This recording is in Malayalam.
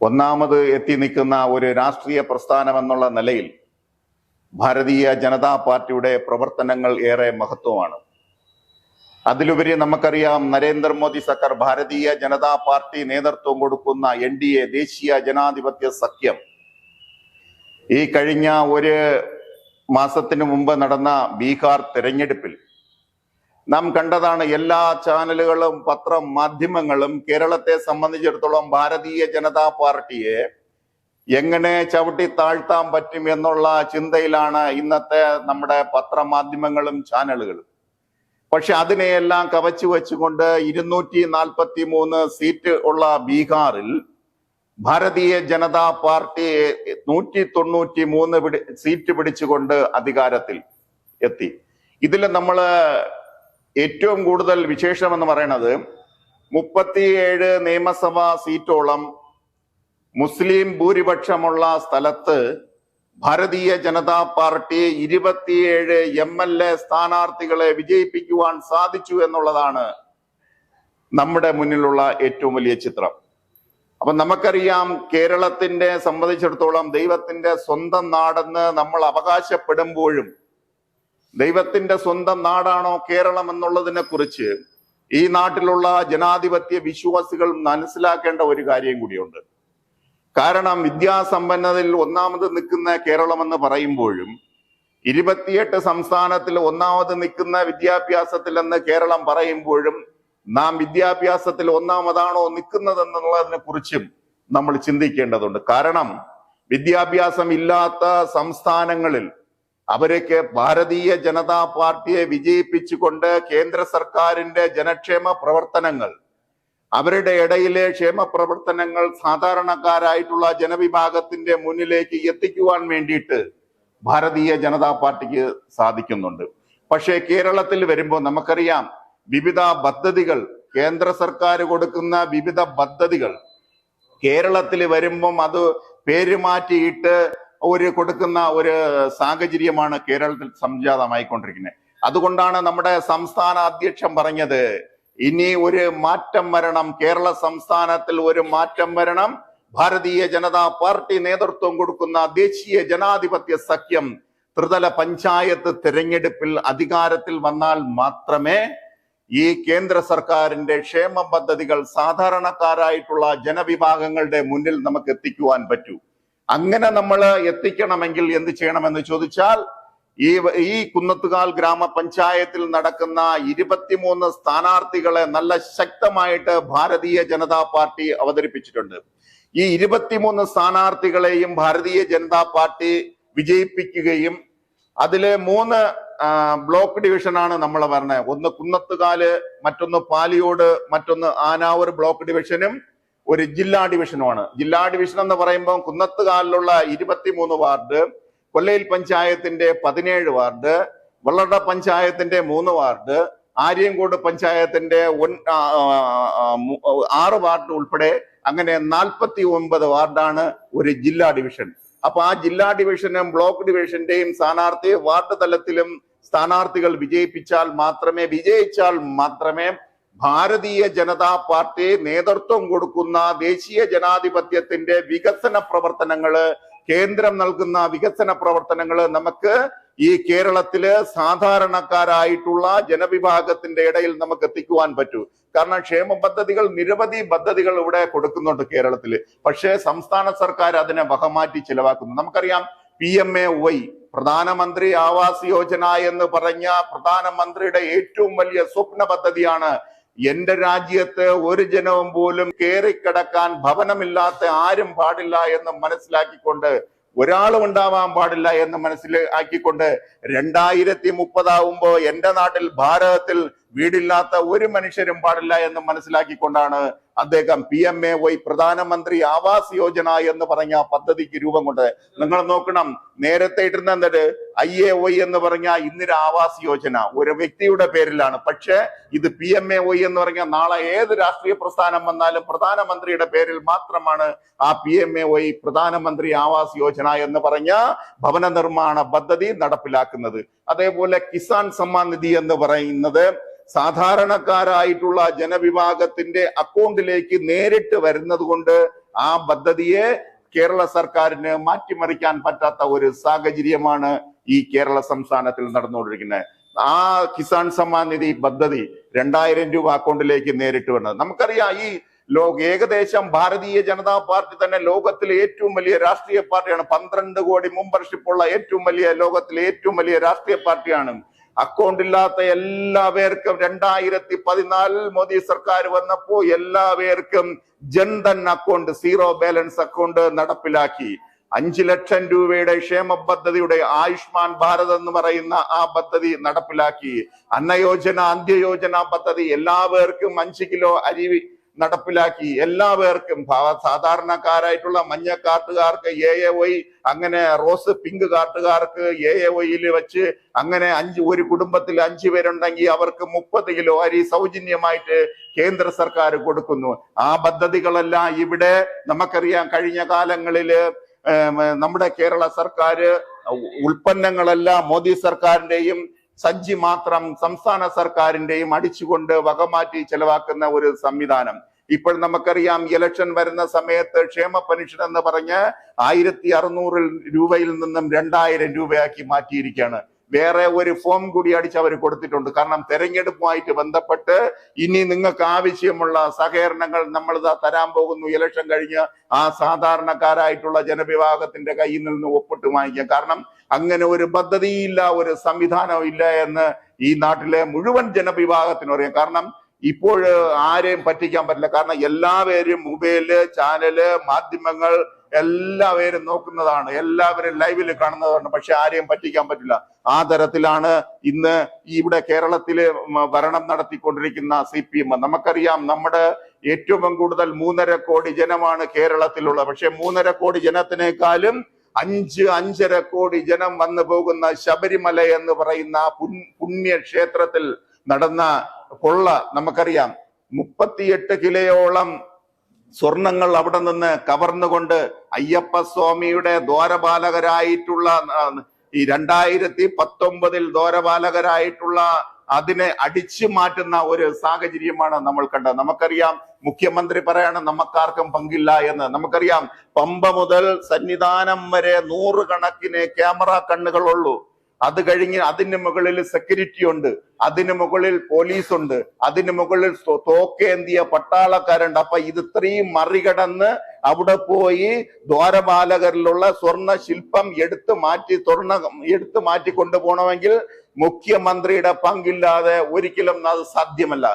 ഒന്നാമത് എത്തി നിൽക്കുന്ന ഒരു രാഷ്ട്രീയ പ്രസ്ഥാനം എന്നുള്ള നിലയിൽ ഭാരതീയ ജനതാ പാർട്ടിയുടെ പ്രവർത്തനങ്ങൾ ഏറെ മഹത്വമാണ്. അതിലുപരി നമുക്കറിയാം നരേന്ദ്രമോദി സർക്കാർ ഭാരതീയ ജനതാ പാർട്ടി നേതൃത്വം കൊടുക്കുന്ന എൻ ഡി എ ദേശീയ ജനാധിപത്യ സഖ്യം. ഈ കഴിഞ്ഞ ഒരു മാസത്തിന് മുമ്പ് നടന്ന ബീഹാർ തെരഞ്ഞെടുപ്പിൽ നാം കണ്ടതാണ് എല്ലാ ചാനലുകളും പത്ര മാധ്യമങ്ങളും കേരളത്തെ സംബന്ധിച്ചിടത്തോളം ഭാരതീയ ജനതാ പാർട്ടിയെ എങ്ങനെ ചവിട്ടി താഴ്ത്താൻ പറ്റും എന്നുള്ള ചിന്തയിലാണ് ഇന്നത്തെ നമ്മുടെ പത്രമാധ്യമങ്ങളും ചാനലുകളും. പക്ഷെ അതിനെയെല്ലാം കവച്ചു വെച്ചുകൊണ്ട് ഇരുന്നൂറ്റി നാൽപ്പത്തി മൂന്ന് സീറ്റ് ഉള്ള ബീഹാറിൽ ഭാരതീയ ജനതാ പാർട്ടി നൂറ്റി തൊണ്ണൂറ്റി മൂന്ന് പിടി സീറ്റ് പിടിച്ചുകൊണ്ട് അധികാരത്തിൽ എത്തി. ഇതിൽ നമ്മൾ ഏറ്റവും കൂടുതൽ വിശേഷം എന്ന് പറയുന്നത് മുപ്പത്തിയേഴ് നിയമസഭാ സീറ്റോളം മുസ്ലിം ഭൂരിപക്ഷമുള്ള സ്ഥലത്ത് ഭാരതീയ ജനതാ പാർട്ടി ഇരുപത്തിയേഴ് എം എൽ എ സ്ഥാനാർത്ഥികളെ വിജയിപ്പിക്കുവാൻ സാധിച്ചു എന്നുള്ളതാണ് നമ്മുടെ മുന്നിലുള്ള ഏറ്റവും വലിയ ചിത്രം. അപ്പൊ നമുക്കറിയാം കേരളത്തിന്റെ സംബന്ധിച്ചിടത്തോളം ദൈവത്തിന്റെ സ്വന്തം നാടെന്ന് നമ്മൾ അവകാശപ്പെടുമ്പോഴും ദൈവത്തിന്റെ സ്വന്തം നാടാണോ കേരളം എന്നുള്ളതിനെ കുറിച്ച് ഈ നാട്ടിലുള്ള ജനാധിപത്യ വിശ്വാസികൾ മനസ്സിലാക്കേണ്ട ഒരു കാര്യം കൂടിയുണ്ട്. കാരണം വിദ്യാസമ്പന്നതയിൽ ഒന്നാമത് നിൽക്കുന്ന കേരളം എന്ന് പറയുമ്പോഴും ഇരുപത്തിയെട്ട് സംസ്ഥാനത്തിൽ ഒന്നാമത് നിൽക്കുന്ന വിദ്യാഭ്യാസത്തിൽ എന്ന് കേരളം പറയുമ്പോഴും നാം വിദ്യാഭ്യാസത്തിൽ ഒന്നാമതാണോ നിൽക്കുന്നത് എന്നുള്ളതിനെ കുറിച്ചും നമ്മൾ ചിന്തിക്കേണ്ടതുണ്ട്. കാരണം വിദ്യാഭ്യാസം ഇല്ലാത്ത സംസ്ഥാനങ്ങളിൽ അവരൊക്കെ ഭാരതീയ ജനതാ പാർട്ടിയെ വിജയിപ്പിച്ചുകൊണ്ട് കേന്ദ്ര സർക്കാരിന്റെ ജനക്ഷേമ പ്രവർത്തനങ്ങൾ അവരുടെ ഇടയിലെ ക്ഷേമ പ്രവർത്തനങ്ങൾ സാധാരണക്കാരായിട്ടുള്ള ജനവിഭാഗത്തിന്റെ മുന്നിലേക്ക് എത്തിക്കുവാൻ വേണ്ടിയിട്ട് ഭാരതീയ ജനതാ പാർട്ടിക്ക് സാധിക്കുന്നുണ്ട്. പക്ഷേ കേരളത്തിൽ വരുമ്പോൾ നമുക്കറിയാം വിവിധ പദ്ധതികൾ കേന്ദ്ര സർക്കാർ കൊടുക്കുന്ന വിവിധ പദ്ധതികൾ കേരളത്തിൽ വരുമ്പം അത് പേര് മാറ്റിയിട്ട് ഒരു കൊടുക്കുന്ന ഒരു സാഹചര്യമാണ് കേരളത്തിൽ സംജാതമായിക്കൊണ്ടിരിക്കുന്നത്. അതുകൊണ്ടാണ് നമ്മുടെ സംസ്ഥാന അധ്യക്ഷൻ പറഞ്ഞത് ഇനി ഒരു മാറ്റം വരണം കേരള സംസ്ഥാനത്തിൽ ഒരു മാറ്റം വരണം ഭാരതീയ ജനതാ പാർട്ടി നേതൃത്വം കൊടുക്കുന്ന ദേശീയ ജനാധിപത്യ സഖ്യം ത്രിതല പഞ്ചായത്ത് തിരഞ്ഞെടുപ്പിൽ അധികാരത്തിൽ വന്നാൽ മാത്രമേ ഈ കേന്ദ്ര സർക്കാരിന്റെ ക്ഷേമ പദ്ധതികൾ സാധാരണക്കാരായിട്ടുള്ള ജനവിഭാഗങ്ങളുടെ മുന്നിൽ നമുക്ക് എത്തിക്കുവാൻ പറ്റൂ. അങ്ങനെ നമ്മൾ എത്തിക്കണമെങ്കിൽ എന്ത് ചെയ്യണമെന്ന് ചോദിച്ചാൽ ഈ ഈ കുന്നത്തുകാൽ ഗ്രാമപഞ്ചായത്തിൽ നടക്കുന്ന ഇരുപത്തിമൂന്ന് സ്ഥാനാർത്ഥികളെ നല്ല ശക്തമായിട്ട് ഭാരതീയ ജനതാ പാർട്ടി അവതരിപ്പിച്ചിട്ടുണ്ട്. ഈ ഇരുപത്തിമൂന്ന് സ്ഥാനാർത്ഥികളെയും ഭാരതീയ ജനതാ പാർട്ടി വിജയിപ്പിക്കുകയും അതിലെ മൂന്ന് ബ്ലോക്ക് ഡിവിഷനാണ് നമ്മൾ പറഞ്ഞത് ഒന്ന് കുന്നത്തുകാൽ മറ്റൊന്ന് പാലിയോട് മറ്റൊന്ന് ആനാവൂർ ബ്ലോക്ക് ഡിവിഷനും ഒരു ജില്ലാ ഡിവിഷനുമാണ്. ജില്ലാ ഡിവിഷൻ എന്ന് പറയുമ്പോൾ കുന്നത്തുകാലിലുള്ള ഇരുപത്തിമൂന്ന് വാർഡ് കൊല്ലയിൽ പഞ്ചായത്തിന്റെ പതിനേഴ് വാർഡ് വെള്ളട പഞ്ചായത്തിന്റെ മൂന്ന് വാർഡ് ആര്യങ്കോട് പഞ്ചായത്തിന്റെ ആറ് വാർഡ് ഉൾപ്പെടെ അങ്ങനെ നാൽപ്പത്തി ഒമ്പത് വാർഡാണ് ഒരു ജില്ലാ ഡിവിഷൻ. അപ്പൊ ആ ജില്ലാ ഡിവിഷനും ബ്ലോക്ക് ഡിവിഷന്റെയും സ്ഥാനാർത്ഥി വാർഡ് തലത്തിലും സ്ഥാനാർത്ഥികൾ വിജയിപ്പിച്ചാൽ മാത്രമേ വിജയിച്ചാൽ മാത്രമേ ഭാരതീയ ജനതാ പാർട്ടി നേതൃത്വം കൊടുക്കുന്ന ദേശീയ ജനാധിപത്യത്തിന്റെ വികസന പ്രവർത്തനങ്ങൾ കേന്ദ്രം നൽകുന്ന വികസന പ്രവർത്തനങ്ങൾ നമുക്ക് ഈ കേരളത്തിൽ സാധാരണക്കാരായിട്ടുള്ള ജനവിഭാഗത്തിന്റെ ഇടയിൽ നമുക്ക് എത്തിക്കുവാൻ പറ്റൂ. കാരണം ക്ഷേമ പദ്ധതികൾ നിരവധി പദ്ധതികൾ ഇവിടെ കൊടുക്കുന്നുണ്ട് കേരളത്തിൽ. പക്ഷേ സംസ്ഥാന സർക്കാർ അതിനെ വകമാറ്റി ചിലവാക്കുന്നു. നമുക്കറിയാം പി എം എ വൈ പ്രധാനമന്ത്രി ആവാസ് യോജന എന്ന് പറഞ്ഞ പ്രധാനമന്ത്രിയുടെ ഏറ്റവും വലിയ സ്വപ്ന പദ്ധതിയാണ് എന്റെ രാജ്യത്ത് ഒരു ജനവും പോലും കയറിക്കിടക്കാൻ ഭവനമില്ലാത്ത ആരും പാടില്ല എന്ന് മനസ്സിലാക്കിക്കൊണ്ട് ഒരാളും ഉണ്ടാവാൻ പാടില്ല എന്ന് മനസ്സിലാക്കിക്കൊണ്ട് രണ്ടായിരത്തി മുപ്പതാവുമ്പോ എന്റെ നാട്ടിൽ ഭാരതത്തിൽ വീടില്ലാത്ത ഒരു മനുഷ്യരും പാടില്ല എന്ന് മനസ്സിലാക്കിക്കൊണ്ടാണ് അദ്ദേഹം പി എം എ വൈ പ്രധാനമന്ത്രി ആവാസ് യോജന എന്ന് പറഞ്ഞ പദ്ധതിക്ക് രൂപം കൊണ്ടത്. നിങ്ങൾ നോക്കണം നേരത്തെ ഇട്ടിരുന്ന എന്തൊരു ഐ എ വൈ എന്ന് പറഞ്ഞ ഇന്ദിര ആവാസ് യോജന. ഒരു വ്യക്തിയുടെ പേരിലാണ്. പക്ഷേ ഇത് പി എം എ വൈ എന്ന് പറഞ്ഞ നാളെ ഏത് രാഷ്ട്രീയ പ്രസ്ഥാനം വന്നാലും പ്രധാനമന്ത്രിയുടെ പേരിൽ മാത്രമാണ് ആ പി എം എ വൈ പ്രധാനമന്ത്രി ആവാസ് യോജന എന്ന് പറഞ്ഞ ഭവന നിർമ്മാണ പദ്ധതി നടപ്പിലാക്കുന്നത്. അതേപോലെ കിസാൻ സമ്മാൻ നിധി എന്ന് പറയുന്നത് സാധാരണക്കാരായിട്ടുള്ള ജനവിഭാഗത്തിന്റെ അക്കൗണ്ടിലേക്ക് നേരിട്ട് വരുന്നത് കൊണ്ട് ആ പദ്ധതിയെ കേരള സർക്കാരിന് മാറ്റിമറിക്കാൻ പറ്റാത്ത ഒരു സാഹചര്യമാണ് ഈ കേരള സംസ്ഥാനത്തിൽ നടന്നുകൊണ്ടിരിക്കുന്നത്. ആ കിസാൻ സമ്മാൻ നിധി പദ്ധതി രണ്ടായിരം രൂപ അക്കൗണ്ടിലേക്ക് നേരിട്ട് വന്നത്. നമുക്കറിയാം ഈ ലോക ഏകദേശം ഭാരതീയ ജനതാ പാർട്ടി തന്നെ ലോകത്തിലെ ഏറ്റവും വലിയ രാഷ്ട്രീയ പാർട്ടിയാണ്. പന്ത്രണ്ട് കോടി മെമ്പർഷിപ്പ് ഉള്ള ഏറ്റവും വലിയ ലോകത്തിലെ ഏറ്റവും വലിയ രാഷ്ട്രീയ പാർട്ടിയാണ്. അക്കൗണ്ട് ഇല്ലാത്ത എല്ലാവർക്കും രണ്ടായിരത്തി പതിനാലിൽ മോദി സർക്കാർ വന്നപ്പോ എല്ലാവർക്കും Jan Dhan account zero balance account നടപ്പിലാക്കി. അഞ്ചു ലക്ഷം രൂപയുടെ ക്ഷേമ പദ്ധതിയുടെ ആയുഷ്മാൻ ഭാരത് എന്ന് പറയുന്ന ആ പദ്ധതി നടപ്പിലാക്കി. അന്നയോജന അന്ത്യയോജന പദ്ധതി എല്ലാവർക്കും അഞ്ച് കിലോ അരി നടപ്പിലാക്കി എല്ലാവർക്കും സാധാരണക്കാരായിട്ടുള്ള മഞ്ഞ കാർട്ടുകാർക്ക് എ എ വൈ അങ്ങനെ റോസ് പിങ്ക് കാർട്ടുകാർക്ക് എ എ വൈയിൽ വെച്ച് അങ്ങനെ അഞ്ച് ഒരു കുടുംബത്തിൽ അഞ്ചു പേരുണ്ടെങ്കിൽ അവർക്ക് മുപ്പത് കിലോ അരി സൗജന്യമായിട്ട് കേന്ദ്ര സർക്കാർ കൊടുക്കുന്നു. ആ പദ്ധതികളെല്ലാം ഇവിടെ നമുക്കറിയാം കഴിഞ്ഞ കാലങ്ങളിൽ നമ്മുടെ കേരള സർക്കാർ ഉൽപ്പന്നങ്ങളെല്ലാം മോദി സർക്കാരിന്റെയും സഞ്ചി മാത്രം സംസ്ഥാന സർക്കാരിന്റെയും അടിച്ചുകൊണ്ട് വകമാറ്റി ചെലവാക്കുന്ന ഒരു സംവിധാനം. ഇപ്പോൾ നമുക്കറിയാം ഇലക്ഷൻ വരുന്ന സമയത്ത് ക്ഷേമ പെൻഷൻ എന്ന് പറഞ്ഞ് ആയിരത്തി അറുന്നൂറിൽ രൂപയിൽ നിന്നും രണ്ടായിരം രൂപയാക്കി മാറ്റിയിരിക്കുകയാണ്. വേറെ ഒരു ഫോം കൂടി അടിച്ച് അവർ കൊടുത്തിട്ടുണ്ട്. കാരണം തെരഞ്ഞെടുപ്പുമായിട്ട് ബന്ധപ്പെട്ട് ഇനി നിങ്ങൾക്ക് ആവശ്യമുള്ള സഹകരണങ്ങൾ നമ്മൾ തരാൻ പോകുന്നു. ഇലക്ഷൻ കഴിഞ്ഞ് ആ സാധാരണക്കാരായിട്ടുള്ള ജനവിഭാഗത്തിന്റെ കയ്യിൽ നിന്ന് ഒപ്പിട്ട് വാങ്ങിക്കാം. കാരണം അങ്ങനെ ഒരു പദ്ധതിയില്ല ഒരു സംവിധാനം ഇല്ല എന്ന് ഈ നാട്ടിലെ മുഴുവൻ ജനവിഭാഗത്തിന് അറിയാം. കാരണം ഇപ്പോൾ ആരെയും പറ്റിക്കാൻ പറ്റില്ല. കാരണം എല്ലാവരും മൊബൈൽ ചാനൽ മാധ്യമങ്ങൾ എല്ലാവരും നോക്കുന്നതാണ് എല്ലാവരും ലൈവിൽ കാണുന്നതാണ് പക്ഷെ ആരെയും പറ്റിക്കാൻ പറ്റില്ല. ആ തരത്തിലാണ് ഇന്ന് ഇവിടെ കേരളത്തിൽ ഭരണം നടത്തിക്കൊണ്ടിരിക്കുന്ന സി പി എം നമുക്കറിയാം നമ്മുടെ ഏറ്റവും കൂടുതൽ മൂന്നര കോടി ജനമാണ് കേരളത്തിലുള്ളത്. പക്ഷെ മൂന്നര കോടി ജനത്തിനേക്കാളും അഞ്ച് അഞ്ചര കോടി ജനം വന്നു പോകുന്ന ശബരിമല എന്ന് പറയുന്ന പുണ്യക്ഷേത്രത്തിൽ പുണ്യ ക്ഷേത്രത്തിൽ നടന്ന കൊള്ള നമുക്കറിയാം. മുപ്പത്തിയെട്ട് കിലോയോളം സ്വർണങ്ങൾ അവിടെ നിന്ന് കവർന്നുകൊണ്ട് അയ്യപ്പ സ്വാമിയുടെ ദ്വാരപാലകരായിട്ടുള്ള ഈ രണ്ടായിരത്തി പത്തൊമ്പതിൽ ദ്വാരപാലകരായിട്ടുള്ള അതിനെ അടിച്ചു മാറ്റുന്ന ഒരു സാഹചര്യമാണ് നമ്മൾ കണ്ടത്. നമുക്കറിയാം മുഖ്യമന്ത്രി പറയാണ് നമുക്കാർക്കും പങ്കില്ല എന്ന്. നമുക്കറിയാം പമ്പ മുതൽ സന്നിധാനം വരെ നൂറുകണക്കിന് ക്യാമറ കണ്ണുകളുള്ളൂ. അത് കഴിഞ്ഞ് അതിന് മുകളിൽ സെക്യൂരിറ്റി ഉണ്ട് അതിന് മുകളിൽ പോലീസ് ഉണ്ട് അതിന് മുകളിൽ തോക്കേന്തിയ പട്ടാളക്കാരുണ്ട്. അപ്പൊ ഇത് ഇത്രയും മറികടന്ന് അവിടെ പോയി ദ്വാരപാലകരിലുള്ള സ്വർണ ശില്പം എടുത്തു മാറ്റി സ്വർണ എടുത്തു മാറ്റി കൊണ്ടുപോകണമെങ്കിൽ മുഖ്യമന്ത്രിയുടെ പങ്കില്ലാതെ ഒരിക്കലും അത് സാധ്യമല്ല.